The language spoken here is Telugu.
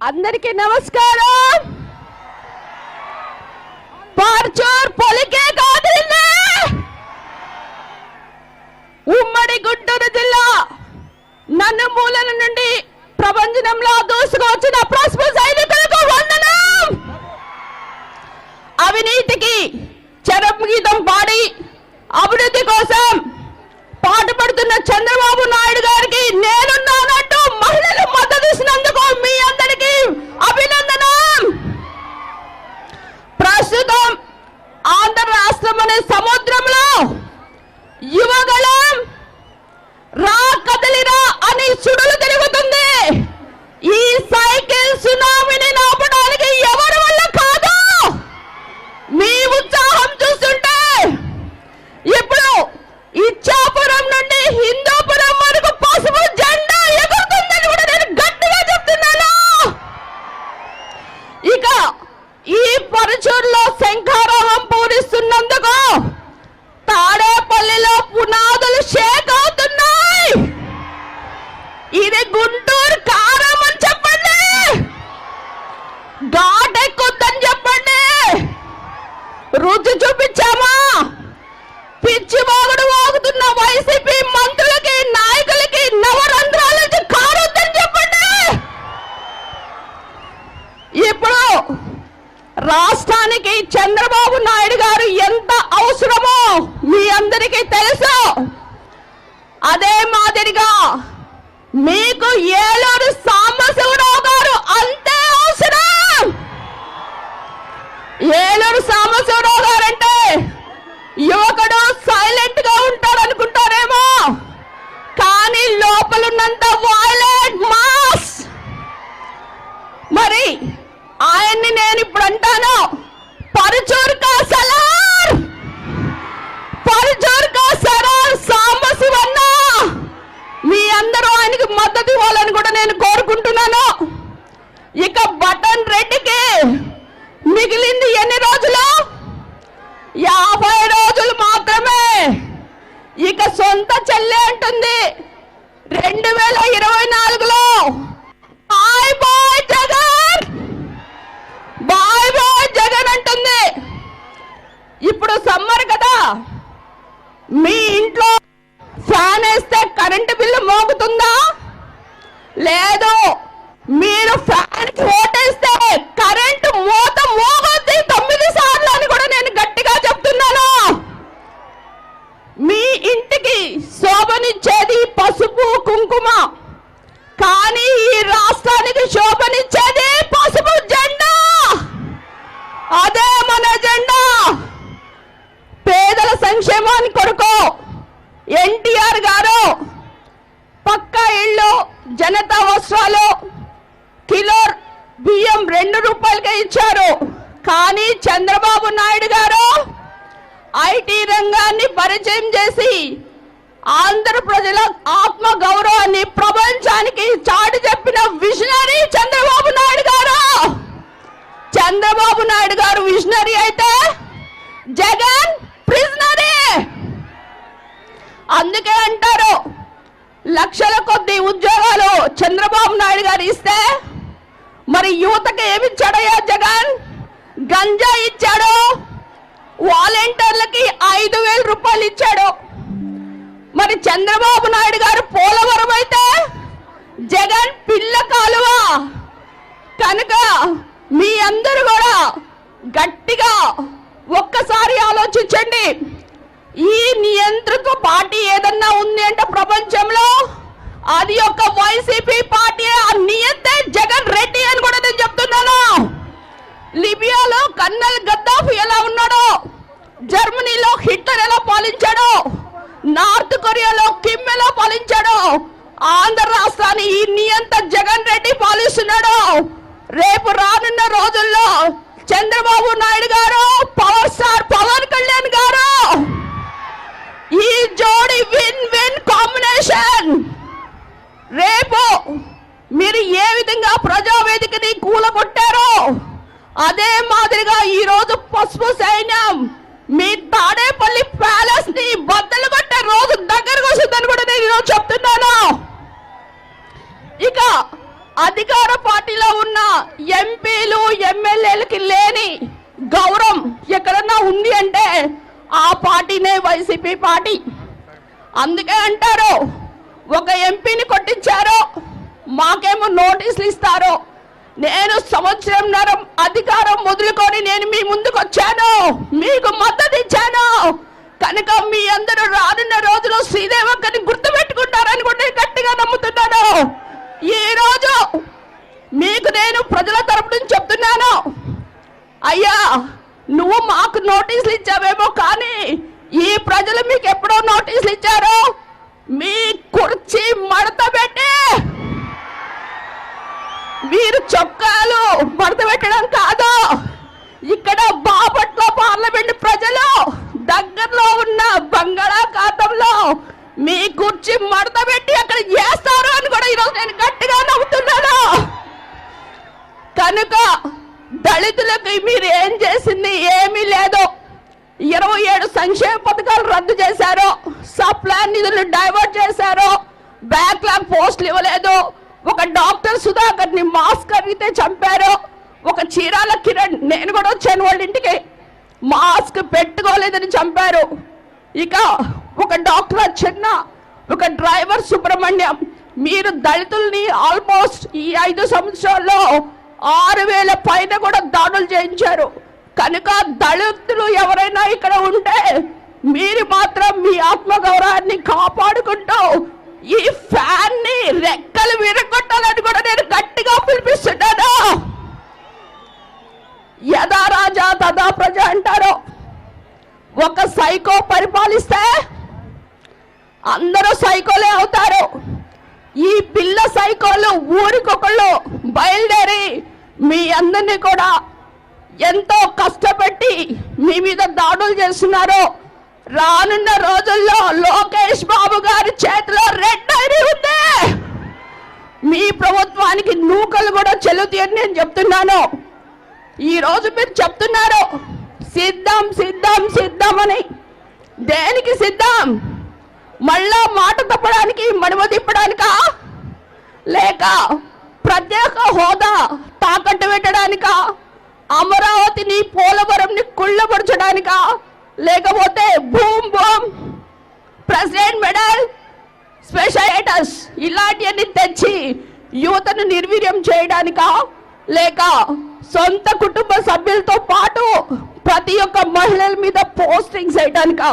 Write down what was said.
అందరికీ నమస్కారం. పార్చూర్ పొలికే కాదు ఉమ్మడి గుంటూరు జిల్లా నన్నుమూలల నుండి ప్రపంచంలో దూసుకొచ్చిన రాష్ట్రానికి చంద్రబాబు నాయుడు గారు ఎంత అవసరమో మీ అందరికీ తెలుసు. అదే మాదిరిగా మీకు ఏలూరు సాంబశివరావు గారు అంతే అవసరం. ఏలూరు సాంబశివరావు గారంటే యువకుడు సైలెంట్గా ఉంటాడు అనుకుంటారేమో కానీ లోపలున్నంత వాయిలెంట్ మాస్ మరి ఆయన్ని నేను ఇప్పుడు అంటాను పరుచూరు కా పరుచూరు కా సాంబశివన్న! మీ అందరూ ఆయనకి మద్దతు ఇవ్వాలని కూడా నేను కోరుకుంటున్నాను. ఇక బటన్ రెడ్డికి మిగిలింది ఎన్ని రోజులు? యాభై రోజులు మాత్రమే. ఇక సొంత చెల్లె అంటుంది. రెండు వేల ఇరవై నాలుగులో bye bye Jagan bye bye Jagan అంటుంది ఇప్పుడు సమ్మర్ కదా మీ ఇంట్లో ఫ్యాన్ వేస్తే కరెంటు బిల్లు మోగుతుందా లేదు మీరు ఫ్యాన్ ఓటేస్తే కరెంటు మోత మోగొద్ది తొమ్మిది సార్లు అని కూడా నేను గట్టిగా చెప్తున్నాను మీ ఇంటికి శోభనిచ్చేది పసుపు కుంకుమ కానీ ఈ రాష్ట్రానికి శోభనిచ్చేది పసుపు జెండా అదే మన జెండా పేదల సంక్షేమానికి కొరకు ఎన్టీఆర్ గారు పక్కా ఇళ్ళు జనతా వస్త్రాలు కిలో బియ్యం రెండు రూపాయలకే ఇచ్చారు. కానీ చంద్రబాబు నాయుడు గారు ఐటీ రంగాన్ని పరిచయం చేసి ఆంధ్ర ప్రజల ఆత్మ గౌరవాన్ని ప్రపంచానికి చాటి చెప్పిన విజనరీ చంద్రబాబు నాయుడు గారు. చంద్రబాబు నాయుడు గారు విజనరీ అయితే జగన్ ప్రిజనరీ అందుకే అంటారు లక్షల కొద్ది ఉద్యోగాలు చంద్రబాబు నాయుడు గారు ఇస్తే మరి యువతకి ఏమి ఇచ్చాడయ్యా జగన్? గంజా ఇచ్చాడు. వాలంటీర్లకి ఐదు వేల రూపాయలు ఇచ్చాడు. మరి చంద్రబాబు నాయుడు గారు పోలవరం అయితే జగన్ పిల్ల కాలువ. కనుక మీ అందరూ కూడా గట్టిగా ఒక్కసారి ఆలోచించండి. ఈ నియంతృత్వ పార్టీ ఏదన్నా ఉంది అంటే ప్రపంచంలో అది ఒక వైసీపీ పార్టీ ఆ నియంతే జగన్ రెడ్డి అని కూడా నేను చెప్తున్నాను. లిబియాలో కన్నల్ గద్దాఫ్ ఎలా ఉన్నాడో జర్మనీలో హిట్లర్ ఎలా పాలించాడో నార్త్ కొరియాలో కిమ్ ఎలా పాలించాడో ఆంధ్ర రాష్ట్రాన్ని ఈ నియంత జగన్ రెడ్డి పాలిస్తున్నాడు రేపు రానున్న రోజుల్లో చంద్రబాబు నాయుడు గారు పవర్ స్టార్ పవన్ కళ్యాణ్ గారు ఈ జోడి విన్ విన్ కాంబినేషన్. రేపు మీరు ఏ విధంగా ప్రజావేదికని కూలగొట్టారో అదే మాదిరిగా ఈ రోజు పసుపు సైన్యం మీ తాడేపల్లి ప్యాలెస్ని బద్దలు కొట్టే రోజు దగ్గరకు వస్తుందని కూడా నేను ఈరోజు చెప్తున్నాను. ఇక అధికార పార్టీలో ఉన్న ఎంపీలు ఎమ్మెల్యేలకి లేని గౌరవం ఎక్కడన్నా ఉంది అంటే ఆ పార్టీనే వైసీపీ పార్టీ. అందుకే అంటారు ఒక ఎంపీని కొట్టించారు. మాకేమో నోటీసులు ఇస్తారో. నేను సంవత్సరంన్నర అధికారం మొదలుకొని నేను మీ ముందుకు వచ్చాను. మీకు మద్దతు ఇచ్చాను. కనుక మీ అందరూ రానున్న రోజులు శ్రీదేవక్కని గుర్తుపెట్టుకుంటారని కూడా గట్టిగా నమ్ముతున్నాను. ఈ రోజు మీకు నేను ప్రజల తరపు నుంచి చెప్తున్నాను. అయ్యా నువ్వు మాకు నోటీసులు ఇచ్చావేమో కానీ ఈ ప్రజలు మీకు ఎప్పుడో నోటీసులు ఇచ్చారు. మీ కుర్చీ మడత పెట్టి మీరు చొక్కాలు మడత పెట్టడం కాదు. ఇక్కడ బాపట్ల పార్లమెంట్ ప్రజలు దగ్గరలో ఉన్న బంగాళాఖాతంలో మీ కుర్చీ మడత పెట్టి అక్కడ చేస్తారు అని కూడా ఈరోజు నేను గట్టిగా నవ్వుతున్నాను. కనుక దళితులకు మీరు ఏం చేసింది ఏమీ లేదు. ఇరవై ఏడు సంక్షేమ పథకాలు రద్దు చేశారు. సప్లాన్ నిధులు డైవర్ట్ చేశారు. బ్యాక్లాగ్ పోస్టులు ఇవ్వలేదు. ఒక డాక్టర్ సుధాకర్ని మాస్క్ అడిగితే చంపారు. ఒక చీరాల కిరణ్ నేను కూడా వచ్చాను వాళ్ళ ఇంటికి. మాస్క్ పెట్టుకోలేదని చంపారు. ఇక ఒక డాక్టర్ చిన్న ఒక డ్రైవర్ సుబ్రహ్మణ్యం. మీరు దళితుల్ని ఆల్మోస్ట్ ఈ ఐదు సంవత్సరాల్లో ఆరు వేల పైన కూడా దాడులు చేయించారు. కనుక దళితులు ఎవరైనా ఇక్కడ ఉంటే మీరు మాత్రం మీ ఆత్మగౌరవాన్ని కాపాడుకుంటూ ఈ ఫ్యాన్ని రెక్కలు విరగొట్టాలని కూడా నేను గట్టిగా పిలిపిస్తున్నాను. యథా రాజా తదా ప్రజ అంటారు. ఒక సైకో పరిపాలిస్తే అందరూ సైకోలే అవుతారు. ఈ పిల్ల సైకోలు ఊరికొకళ్ళు బయలుదేరి మీ అందరినీ కూడా ఎంతో కష్టపెట్టి మీ మీద దాడులు చేస్తున్నారు రానున్న రోజుల్లో లోకేష్ బాబు గారి చేతిలో రెడ్ ఐడి ఉంది. మీ ప్రభుత్వానికి నూకలు కూడా చెల్లుతాయని నేను చెప్తున్నాను. ఈ రోజు మీరు చెప్తున్నారు సిద్ధం సిద్ధం సిద్ధం అని. దేనికి సిద్ధం? మళ్ళా మాట తప్పడానికి మడిమ తిప్పడానికా? లేక ప్రత్యేక హోదా తాకట్టు పెట్టడానికా? అమరావతిని పోలవరంని కుళ్ళపరచడానికా లేకపోతే boom boom president medal special ఇలాంటివన్నీ తెచ్చి యువతను నిర్వీర్యం చేయడానికా? లేక సొంత కుటుంబ సభ్యులతో పాటు ప్రతి ఒక్క మహిళల మీద పోస్టింగ్స్ వేయడానికా